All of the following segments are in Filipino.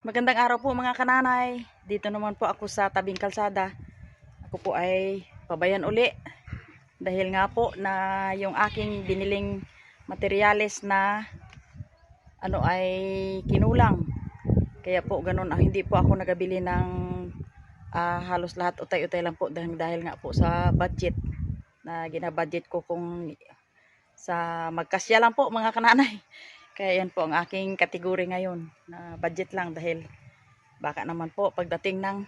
Magandang araw po mga kananay. Dito naman po ako sa tabing kalsada. Ako po ay pabayan uli. Dahil nga po na yung aking biniling materyales na ano ay kinulang. Kaya po ganun, ah, hindi po ako nagabili ng ah, halos lahat utay-utay lang po dahil, dahil nga po sa budget na ginabudget ko kung sa magkasya lang po mga kananay. Kaya yan po ang aking kategory ngayon na budget lang dahil baka naman po pagdating ng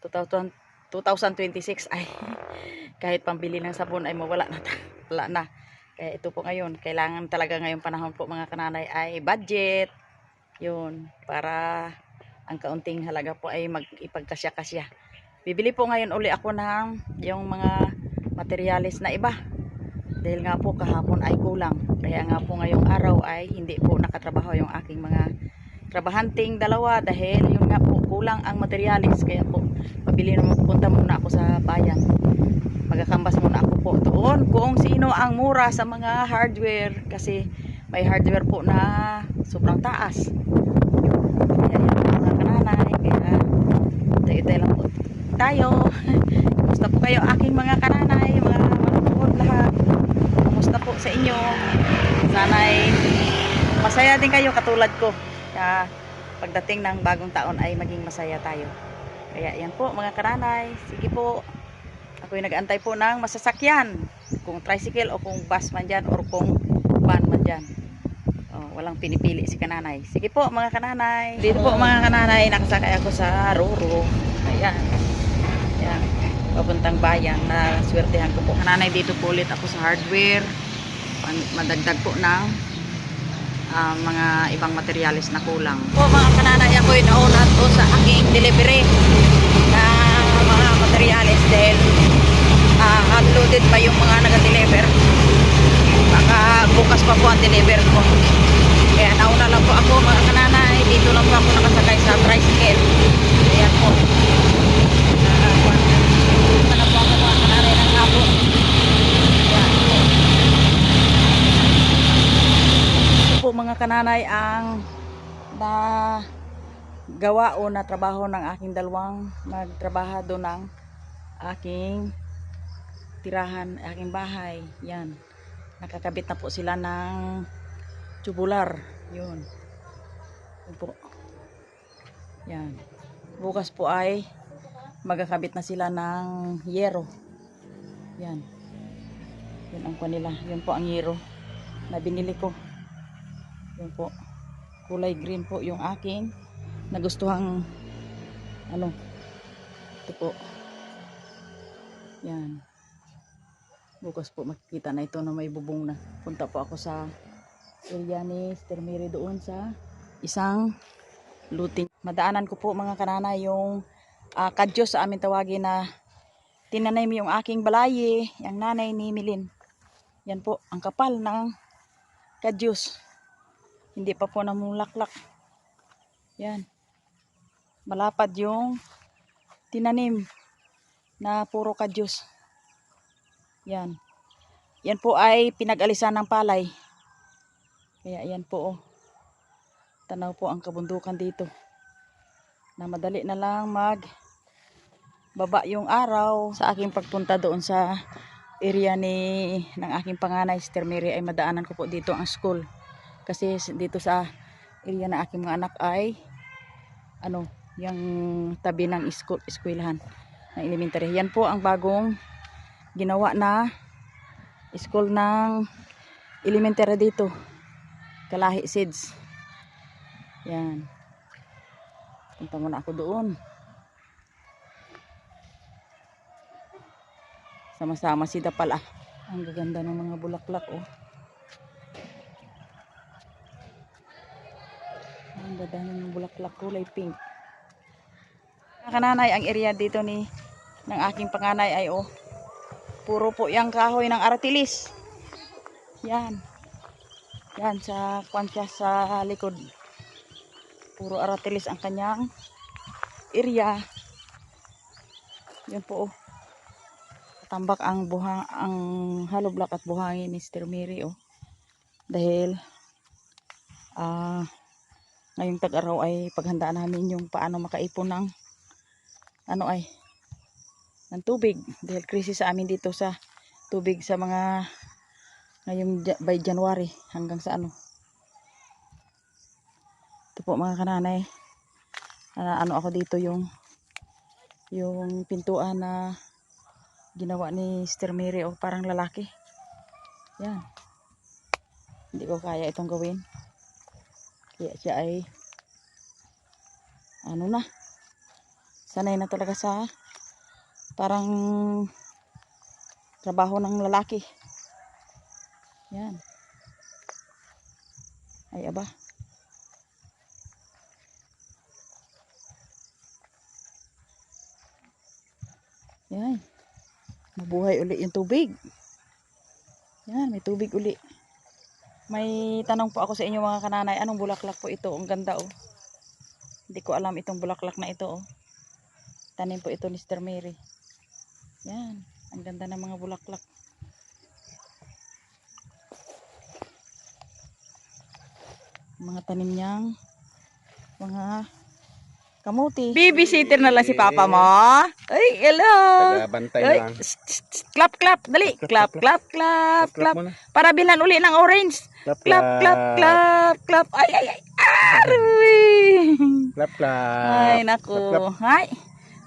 2000 2026 ay kahit pambili ng sabon ay mawala na wala na. Kaya ito po ngayon, kailangan talaga ngayong panahon po mga kananay ay budget. Yun, para ang kaunting halaga po ay mag-ipagkasya-kasya. Bibili po ngayon uli ako ng yung mga materyales na iba dahil nga po kahapon ay kulang. Kaya nga po ngayong araw ay hindi po nakatrabaho yung aking mga trabahanting dalawa dahil yun nga po kulang ang materialis. Kaya po pabili na punta muna ako sa bayan. Magkakambas muna ako po doon kung sino ang mura sa mga hardware kasi may hardware po na sobrang taas. Kaya po mga kananay kaya tayo-tayo lang po tayo. Kumusta po kayo aking mga kananay mga manonood lahat kumusta po sa inyo. Sana'y masaya din kayo katulad ko. Kaya pagdating ng bagong taon ay maging masaya tayo. Kaya yan po mga kananay sige po. Ako'y nag-antay po ng masasakyan. Kung tricycle o kung bus man dyan or kung van man dyan. Oh, walang pinipili si kananay. Sige po mga kananay. Dito po mga kananay. Nakasakay ako sa Roro. Ayan. Ayan. Papuntang bayan. Na swertehan ko po. Kananay dito po ulit ako sa hardware madagdag po ng ah, mga ibang materyales na kulang po mga kananay ako'y nauna to sa aking delivery na mga materyales dahil ah, unloaded pa yung mga naga-deliver baka bukas pa po ang deliver ko kaya nauna lang po ako mga kananay dito lang po ako nakasakay sa tricycle ayan po uh, na po ako mga kananay ng hapon ayan po Ito mga kananay ang na gawa o na trabaho ng aking dalawang magtrabahado ng aking tirahan, aking bahay. Yan. Nakakabit na po sila ng tubular. Yun. Yun po. Yan. Bukas po ay magkakabit na sila ng yero. Yan. Yun ang kanila. Yun po ang yero na binili ko. Yun po. Kulay green po yung aking nagustuhang ano. Ito po. Yan. Bukas po makikita na ito na may bubong na. Punta po ako sa area ni Sister Mary doon sa isang looting. Madaanan ko po mga kanana yung uh, kadyo sa amin tawagin na tinanim yung aking balaye, yung nanay ni Milin. Yan po, ang kapal ng kadyos. Hindi pa po namulaklak. Yan. Malapad yung tinanim na puro kadyos. Yan. Yan po ay pinag-alisan ng palay. Kaya yan po oh. Tanaw po ang kabundukan dito. Na madali na lang mag baba yung araw sa aking pagpunta doon sa area ni ng aking panganay Sister Mary ay madaanan ko po dito ang school. Kasi dito sa area ng aking mga anak ay ano, yung tabi ng school, eskwelahan ng elementary. Yan po ang bagong ginawa na school ng elementary dito. Kalahi Seeds. Yan. Punta muna ako doon. Sama-sama si Dapal ah. Ang gaganda ng mga bulaklak oh. Ganda ng bulaklak kulay pink. Mga kananay, ang area dito ni ng aking panganay ay oh. Puro po yung kahoy ng aratilis. Yan. Yan sa kwansya sa likod. Puro aratilis ang kanyang area. Yan po oh. Tambak ang buhang ang hollow block at buhangin ni Sister Mary oh. Dahil ah ngayong tag-araw ay paghandaan namin yung paano makaipon ng ano ay ng tubig. Dahil krisis sa amin dito sa tubig sa mga ngayong by January hanggang sa ano. Ito po mga kananay ano, ano ako dito yung yung pintuan na ginawa ni Sister Mary o parang lalaki. Yan. Hindi ko kaya itong gawin kaya siya ay ano na. Sanay na talaga sa parang trabaho ng lalaki. Yan. Ay aba. Yan. Mabuhay uli yung tubig. Yan may tubig uli may tanong po ako sa inyo mga kananay. Anong bulaklak po ito? Ang ganda oh. Hindi ko alam itong bulaklak na ito oh. Tanim po ito ni Sister Mary. Yan. Ang ganda ng mga bulaklak. Mga tanim niyang mga kamuti. Babysitter na lang si papa mo. Ay hello. Tagabantay ay, lang. clap clap. Dali. Clap clap clap clap. para bilhan uli ng orange. Clap, clap clap clap. clap ay ay ay. Aroy Clap, clap. ay naku. Ay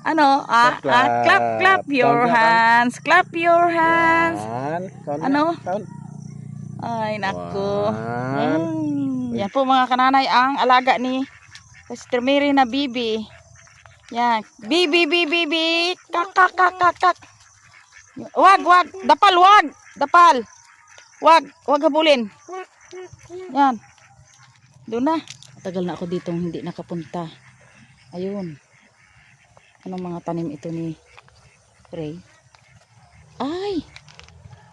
ano? Ah, Clap, ah clap clap. clap. your hands. Clap your hands. Ano? ay naku. Mm, yan po mga kananay. Ang alaga ni Sister Mary na bibi yan. Bibi bibi bibi kak kak kak kak kak wag wag. Dapal wag. Dapal. Wag wag habulin. Yan. Doon na. Tagal na ako dito hindi nakapunta. Ayun. Anong mga tanim ito ni Ray? Ay!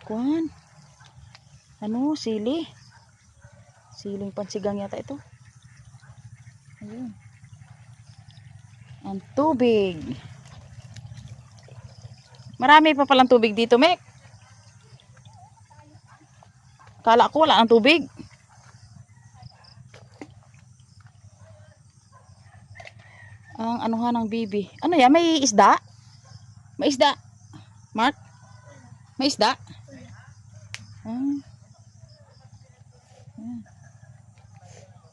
Kuan. Ano? Sili? Siling pansigang yata ito ayun. Ang tubig. Marami pa palang tubig dito Mek kala ko wala ang tubig. Ang anuhan ng bibi ano yan? May isda? May isda? Mark? May isda? Ayan.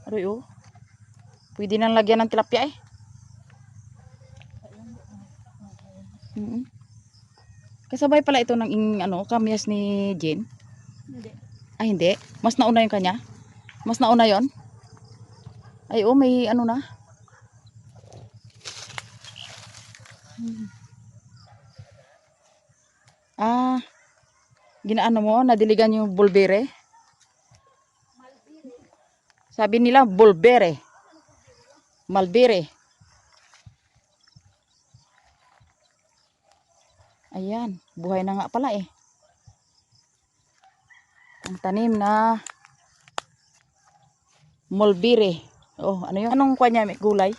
Aroy oh. Pwede nang lagyan ng tilapia eh. Mm Kasabay pala ito ng ing, ano, kamyas ni Jen. Hindi. Ah, hindi. Mas nauna yung kanya. Mas nauna yon. Ay, oh, may ano na. Hmm. Ah, ginaano mo, nadiligan yung bulbere. Sabi nila, bulbere. Malbere. Ayan, buhay na nga pala eh. Ang tanim na mulbere. Oh, ano yun? Anong kanya may gulay?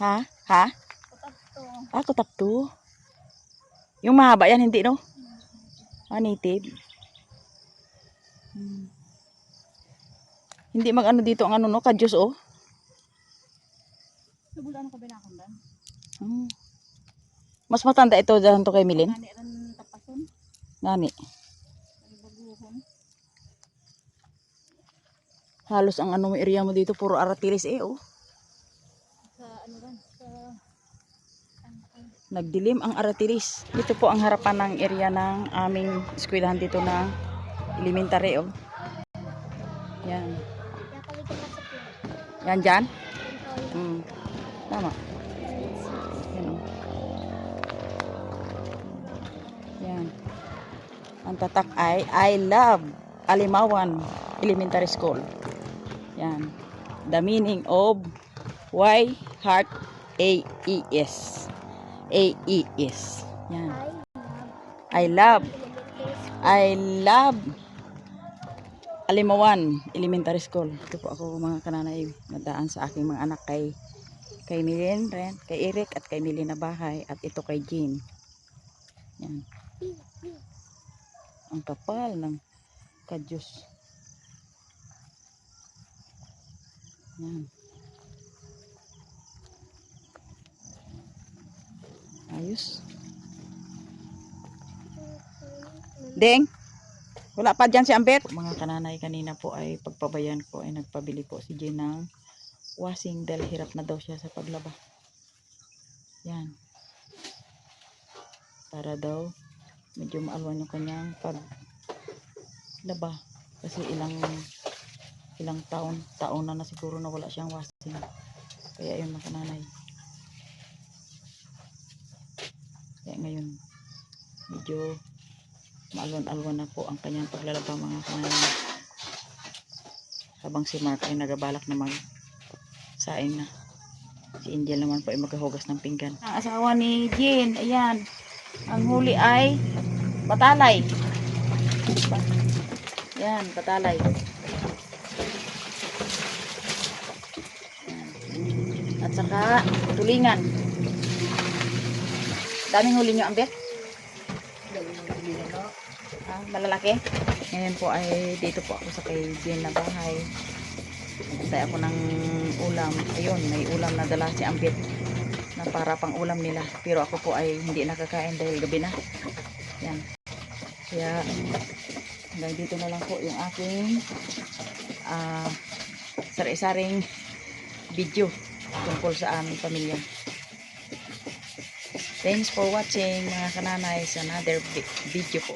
Ha? Ha? Patapto. Ah, kutapto. Yung mahaba yan, hindi no? Ah, native. Hmm. Hindi mag-ano dito ang ano no, kadyos oh. Subulan ko binakundan. Hmm. Mas matanda ito dyan to kay Milin. Ani ran tapason. Ngani. Halos ang ano area mo dito, puro aratilis eh oh. Sa ano ran sa Nagdilim ang aratilis. Ito po ang harapan ng area ng aming eskwelahan dito ng elementary oh. Yan. Yan dyan? Hmm. Tama. Yan oh. Yan. Ang tatak ay I love Alimawan Elementary School. Yan. The meaning of why heart A E S. A E S. Yan. I love I love Alimawan Elementary School. Ito po ako mga kananay nadaan sa aking mga anak kay kay Milin rin, kay Eric at kay Milin na bahay at ito kay Jean. Yan. Ang kapal ng kadyos. Yan. Ayos. Deng, wala pa dyan si Ambet. Mga kananay kanina po ay pagpabayan ko ay nagpabili po si Jen ng washing dahil hirap na daw siya sa paglaba. Yan. Para daw medyo maalwan yung kanyang paglaba. Kasi ilang ilang taon, taon na na siguro na wala siyang washing. Kaya yun mga kananay. Kaya ngayon, medyo maalwan-alwan na po ang kanyang paglalaba mga kananay. Habang si Mark ay nagabalak na mag saing na. Si Angel naman po ay maghahugas ng pinggan. Ang asawa ni Jean, ayan. Ang huli ay batalay. Yan, batalay. At saka tulingan. Daming huli nyo, Ambet? Malalaki? Ngayon po ay dito po ako sa kay Jean na bahay. Tayo ako ng ulam. Ayun, may ulam na dala si Ambit na para pang ulam nila. Pero ako po ay hindi nakakain dahil gabi na. Yan. Kaya hanggang dito na lang po yung aking ah sari-saring video tungkol sa aming pamilya. Thanks for watching mga kananay sa another vi- video po.